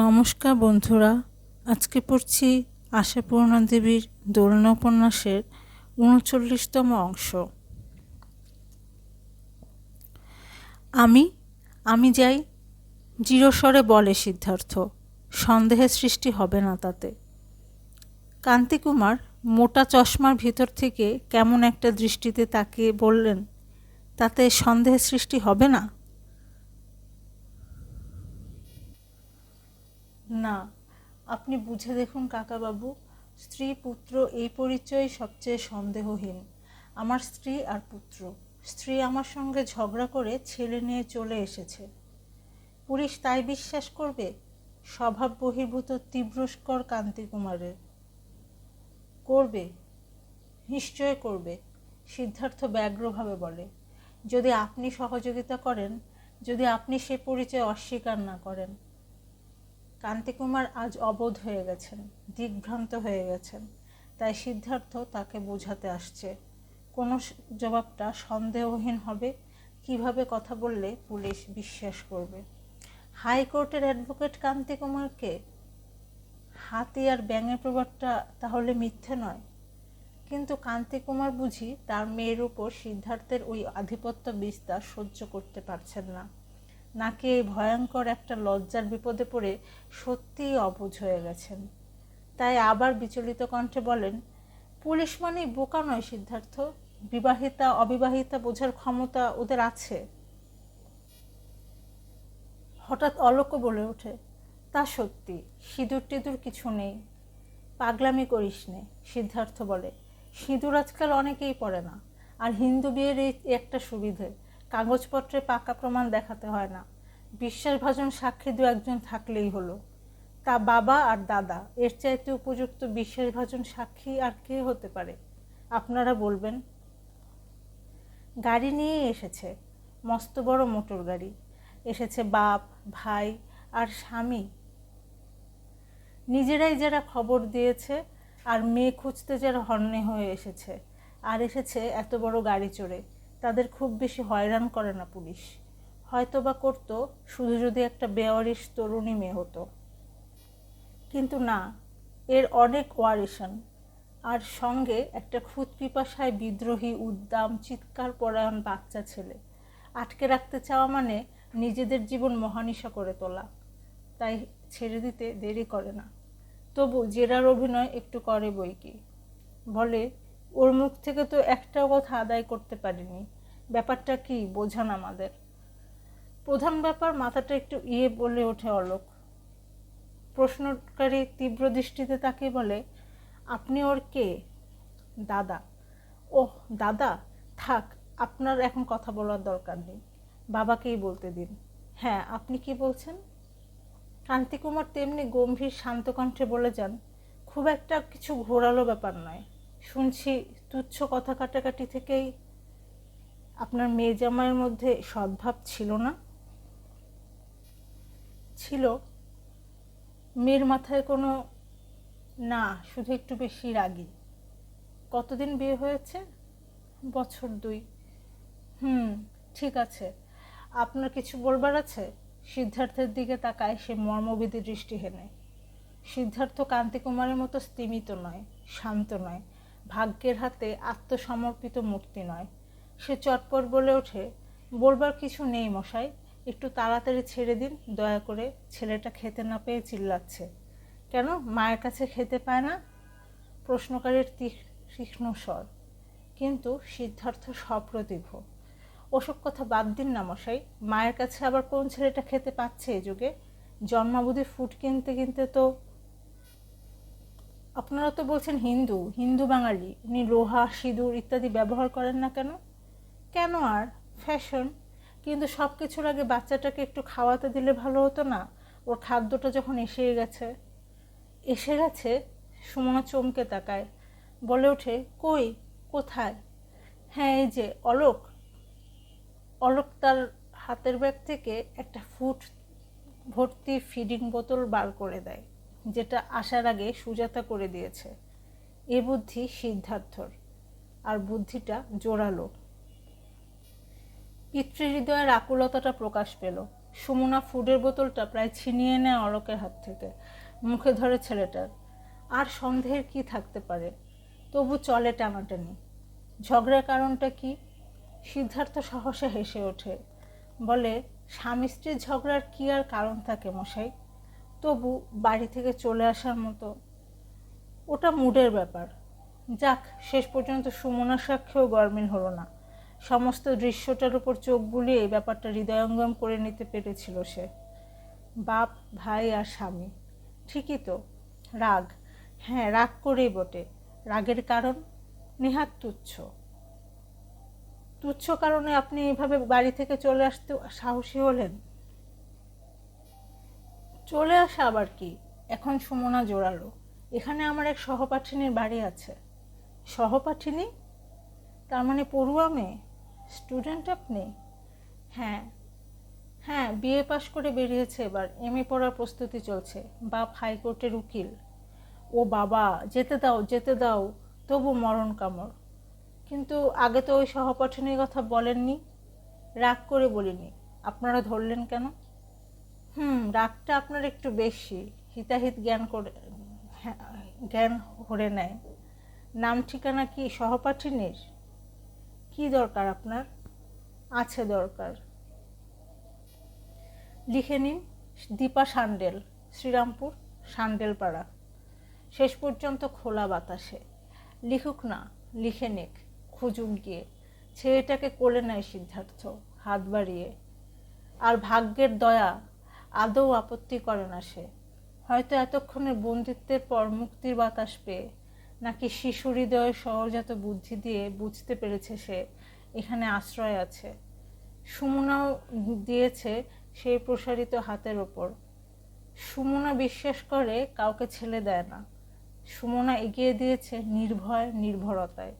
নমস্কার বন্ধুরা, আজকে পড়ছি আশাপূর্ণা দেবীর দোলনা উপন্যাসের উনচল্লিশতম অংশ। আমি আমি যাই জিরস্বরে বলে সিদ্ধার্থ, সন্দেহের সৃষ্টি হবে না তাতে। কান্তিকুমার মোটা চশমার ভিতর থেকে কেমন একটা দৃষ্টিতে তাকিয়ে বললেন, তাতে সন্দেহের সৃষ্টি হবে না? না, আপনি বুঝে দেখুন কাকাবাবু, স্ত্রী পুত্র এই পরিচয় সবচেয়ে সন্দেহহীন। আমার স্ত্রী আর পুত্র। স্ত্রী আমার সঙ্গে ঝগড়া করে ছেলে নিয়ে চলে এসেছে। পুলিশ তাই বিশ্বাস করবে? স্বভাব বহির্ভূত তীব্রস্কর কান্তিকুমারের করবে। নিশ্চয় করবে, সিদ্ধার্থ ব্যগ্রভাবে বলে। যদি আপনি সহযোগিতা করেন, যদি আপনি সে পরিচয় অস্বীকার না করেন কান্তিকুমার আজ অবোধ হয়ে গেছেন, দিগ্ভ্রান্ত হয়ে গেছেন। তাই সিদ্ধার্থ তাকে বোঝাতে আসছে। কোনো জবাবটা সন্দেহহীন হবে, কীভাবে কথা বললে পুলিশ বিশ্বাস করবে? হাইকোর্টের অ্যাডভোকেট কান্তিকুমারকে? হাতি আর ব্যাঙের প্রভাবটা তাহলে মিথ্যে নয়। কিন্তু কান্তিকুমার বুঝি তার মেয়ের উপর সিদ্ধার্থের ওই আধিপত্য বিস্তার সহ্য করতে পারছেন না। নাকি এই ভয়ঙ্কর একটা লজ্জার বিপদে পড়ে সত্যিই অবুঝ হয়ে গেছেন। তাই আবার বিচলিত কণ্ঠে বলেন, পুলিশ মানেই বোকা নয় সিদ্ধার্থ। বিবাহিতা, অবিবাহিতা বোঝার ক্ষমতা ওদের আছে। হঠাৎ অলোক্য বলে ওঠে, তা সত্যি, সিঁদুর টিঁদুর কিছু নেই। পাগলামি করিস নে, সিদ্ধার্থ বলে। সিঁদুর আজকাল অনেকেই পড়ে না, আর হিন্দু বিয়ের এই একটা সুবিধে কাগজপত্রে পাকা প্রমাণ দেখাতে হয় না। বিশ্বাসভাজন সাক্ষী দু একজন থাকলেই হলো। তা বাবা আর দাদা, এর চাইতে উপযুক্ত বিশ্বাসভাজন সাক্ষী আর কে হতে পারে? আপনারা বলবেন। গাড়ি নিয়েই এসেছে। মস্ত বড় মোটর গাড়ি। এসেছে বাপ, ভাই আর স্বামী। নিজেরাই যারা খবর দিয়েছে আর মেয়ে খুঁজতে যারা হন্যে হয়ে এসেছে। আর এসেছে এত বড় গাড়ি চড়ে। তাদের খুব বেশি হয়রান করে না পুলিশ। হয়তো বা করতো, শুধু যদি একটা বেওয়ারিশ তরুণী মেয়ে হতো। কিন্তু না, এর অনেক ওয়ারিশন। আর সঙ্গে একটা খুদ পিপাসায় বিদ্রোহী, উদ্দাম, চিৎকার পরায়ণ বাচ্চা ছেলে। আটকে রাখতে চাওয়া মানে নিজেদের জীবন মহানিশা করে তোলা। তাই ছেড়ে দিতে দেরি করে না। তবু জেরার অভিনয় একটু করে বই কি বলে ওর মুখ থেকে তো একটাও কথা আদায় করতে পারিনি। ব্যাপারটা কি, বোঝান আমাদের। প্রধান ব্যাপার, মাথাটা একটু ইয়ে বলে ওঠে অলোক। প্রশ্নকারী তীব্র দৃষ্টিতে তাকে বলে, আপনি ওর কে? দাদা। ওহ, দাদা? থাক, আপনার এখন কথা বলার দরকার নেই। বাবাকেই বলতে দিন। হ্যাঁ আপনি কি বলছেন? কান্তিকুমার তেমনি গম্ভীর, শান্ত কণ্ঠে বলে যান, খুব একটা কিছু ঘোরালো ব্যাপার নয়। শুনছি তুচ্ছ কথা কাটাকাটি থেকেই আপনার মেয়ে জামাইয়ের মধ্যে সদ্ভাব ছিল না? ছিল। মেয়ের মাথায় কোনো, না, শুধু একটু বেশি রাগি। কতদিন বিয়ে হয়েছে? বছর দুই। হুম, ঠিক আছে। আপনার কিছু বলবার আছে? সিদ্ধার্থের দিকে তাকায় সে মর্মবিধি দৃষ্টি হেনে। সিদ্ধার্থ কান্তিকুমারের মতো স্তিমিত নয়, শান্ত নয়। ভাগ্যের হাতে আত্মসমর্পিত মূর্তি নয়। সে চটপট বলে ওঠে, বলবার কিছু নেই মশাই, একটু তাড়াতাড়ি ছেড়ে দিন, দয়া করে ছেলেটা খেতে না পেয়ে চিল্লাচ্ছে। কেন? মায়ের কাছে খেতে পায় না? প্রশ্নকারীর তীক্ষ্ণ স্বর। কিন্তু সিদ্ধার্থ সপ্রতিভ। ওসব কথা বাদ দিন না মশাই, মায়ের কাছে আবার কোন ছেলেটা খেতে পাচ্ছে এ যুগে? জন্মাবধি ফুড কিনতে কিনতে তো আপনারা তো বলছেন হিন্দু হিন্দু বাঙালি, উনি লোহা, সিঁদুর ইত্যাদি ব্যবহার করেন না কেন? কেন আর? ফ্যাশন কিন্তু সব কিছুর আগে বাচ্চাটাকে একটু খাওয়াতে দিলে ভালো হতো না? ওর খাদ্যটা যখন এসে গেছে এসে গেছে, সুমনা চমকে তাকায়, বলে ওঠে, কই? কোথায়? হ্যাঁ এই যে, অলোক। অলোক তার হাতের ব্যাগ থেকে একটা ফুট ভর্তি ফিডিং বোতল বার করে দেয়। যেটা আসার আগে সুজাতা করে দিয়েছে। এ বুদ্ধি সিদ্ধার্থর, আর বুদ্ধিটা জোরালো। পিতৃহৃদয়ের আকুলতাটা প্রকাশ পেল। সুমনা ফুডের বোতলটা প্রায় ছিনিয়ে নেয় অলোকের হাত থেকে। মুখে ধরে ছেলেটার, আর সন্দেহের কি থাকতে পারে? তবু চলে টানাটানি। ঝগড়ার কারণটা কি? সিদ্ধার্থ সহসা হেসে ওঠে। বলে, স্বামী স্ত্রীর ঝগড়ার কি আর কারণ থাকে মশাই? তবু বাড়ি থেকে চলে আসার মতো ওটা মুডের ব্যাপার। যাক, শেষ পর্যন্ত সুমনা সাক্ষেও গরমিল হলো না। সমস্ত দৃশ্যটার উপর চোখ বুলিয়ে ব্যাপারটা হৃদয়ঙ্গম করে নিতে পেরেছিল সে। বাপ, ভাই আর স্বামী। ঠিকই তো, রাগ। হ্যাঁ রাগ করেই বটে। রাগের কারণ? নেহাত তুচ্ছ। তুচ্ছ কারণে আপনি এভাবে বাড়ি থেকে চলে আসতে সাহসী হলেন? চলে আসা আবার কি? এখন সুমনা জোরালো। এখানে আমার এক সহপাঠিনীর বাড়ি আছে। সহপাঠিনী? তার মানে পড়ুয়া মেয়ে? স্টুডেন্ট আপনি? হ্যাঁ। হ্যাঁ বিএ পাশ করে বেরিয়েছে এবার। এম এ পড়ার প্রস্তুতি চলছে। বাপ হাইকোর্টের উকিল। ও বাবা, যেতে দাও যেতে দাও, তবু মরণ কামড়। কিন্তু আগে তো ওই সহপাঠিনীর কথা বলেননি। রাগ করে বলিনি। আপনারা ধরলেন কেন? হুম রাগটা আপনার একটু বেশি। হিতাহিত জ্ঞান করে হ্যাঁ, জ্ঞান হরে নেয়। নাম ঠিকানা কি সহপাঠিনীর? কি দরকার আপনার? আছে দরকার। লিখে নিন দীপা সান্ডেল শ্রীরামপুর সান্ডেলপাড়া। শেষ পর্যন্ত খোলা বাতাসে। লিখুক না লিখে নিক খুঁজুক গিয়ে। ছেলেটাকে কোলে নেয় সিদ্ধার্থ হাত বাড়িয়ে। আর ভাগ্যের দয়া আদৌ আপত্তি করে না সে। হয়তো এতক্ষণে বন্দিত্বের পর মুক্তির বাতাস পেয়ে, নাকি শিশু হৃদয়ের সহজাত বুদ্ধি দিয়ে বুঝতে পেরেছে সে এখানে আশ্রয় আছে। সুমনাও দিয়েছে সেই প্রসারিত হাতের ওপর। সুমনা বিশ্বাস করে, কাউকে ছেলে দেয় না। সুমনা এগিয়ে দিয়েছে নির্ভয়, নির্ভরতায়।